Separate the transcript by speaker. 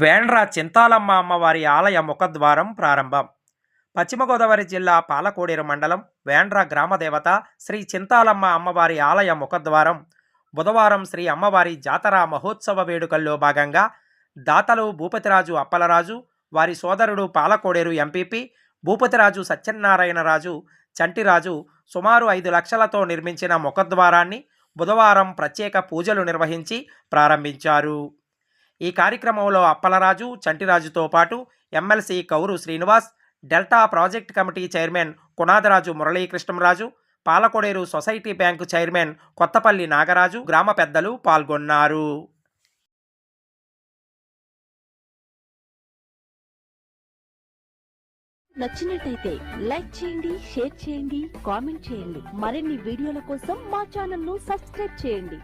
Speaker 1: వేండ్ర చింతాలమ్మ అమ్మవారి ఆలయ ముఖద్వారం ప్రారంభం. పశ్చిమ గోదావరి జిల్లా పాలకోడేరు మండలం వేండ్ర గ్రామదేవత శ్రీ చింతాలమ్మ అమ్మవారి ఆలయ ముఖద్వారం. బుధవారం శ్రీ అమ్మవారి జాతర మహోత్సవ వేడుకల్లో భాగంగా దాతలు భూపతిరాజు అప్పలరాజు వారి సోదరుడు పాలకోడేరు ఎంపీపీ భూపతిరాజు సత్యనారాయణరాజు చంటిరాజు సుమారు ఐదు లక్షలతో నిర్మించిన ముఖద్వారాన్ని బుధవారం ప్రత్యేక పూజలు నిర్వహించి ప్రారంభించారు. ఈ కార్యక్రమంలో అప్పలరాజు చంటిరాజుతో పాటు MLC Kauru Srinivas delta project committee chairman Kunadaraju Muralikrishnamraju Palakoderu society bank chairman Kothapalli Nagaraju గ్రామ పెద్దలు పాల్గొన్నారు.
Speaker 2: నచ్చినట్టయితే లైక్ చేయండి షేర్ చేయండి కామెంట్ చేయండి. మరిన్ని వీడియోల కోసం మా ఛానల్ను సబ్స్క్రైబ్ చేయండి.